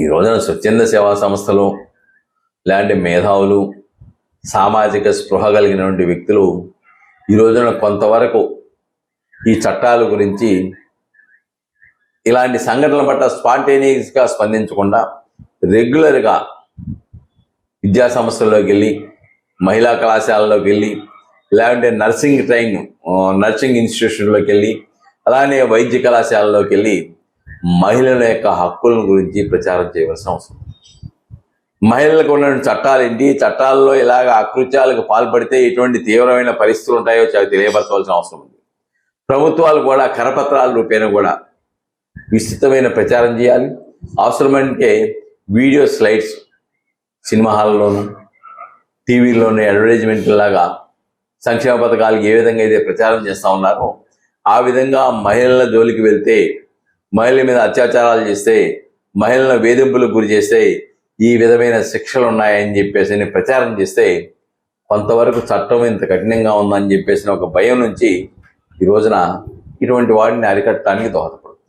ఈ రోజున స్వచ్ఛంద సేవా సంస్థలు లాంటి మేధావులు సామాజిక స్పృహ కలిగినటువంటి వ్యక్తులు ఈ రోజున కొంతవరకు ఈ చట్టాల గురించి ఇలాంటి సంఘటనల పట్ల స్పాంటేనియస్గా స్పందించకుండా రెగ్యులర్గా విద్యా సంస్థల్లోకి వెళ్ళి మహిళా కళాశాలలోకి వెళ్ళి లేదంటే నర్సింగ్ ట్రైన్ నర్సింగ్ ఇన్స్టిట్యూషన్లోకి వెళ్ళి అలానే వైద్య కళాశాలలోకి వెళ్ళి మహిళల యొక్క హక్కుల గురించి ప్రచారం చేయవలసిన అవసరం మహిళలకు ఉన్న చట్టాలు ఏంటి? చట్టాల్లో ఇలాగ అకృత్యాలకు పాల్పడితే ఎటువంటి తీవ్రమైన పరిస్థితులు ఉంటాయో తెలియపరచవలసిన అవసరం ఉంది. ప్రభుత్వాలు కూడా కరపత్రాల రూపేణ కూడా విస్తృతమైన ప్రచారం చేయాలి. అవసరమంటే వీడియో స్లైడ్స్ సినిమా హాల్లోనూ టీవీలోని అడ్వర్టైజ్మెంట్ లాగా సంక్షేమ పథకాలకు ఏ విధంగా అయితే ప్రచారం చేస్తూ ఉన్నారో ఆ విధంగా మహిళల జోలికి వెళ్తే మహిళల మీద అత్యాచారాలు చేస్తే మహిళలను వేధింపులకు గురి చేస్తే ఈ విధమైన శిక్షలు ఉన్నాయని చెప్పేసి ప్రచారం చేస్తే కొంతవరకు చట్టం ఇంత కఠినంగా ఉందని చెప్పేసి ఒక భయం నుంచి ఈ రోజున ఇటువంటి వాటిని అరికట్టడానికి దోహదపడుతుంది.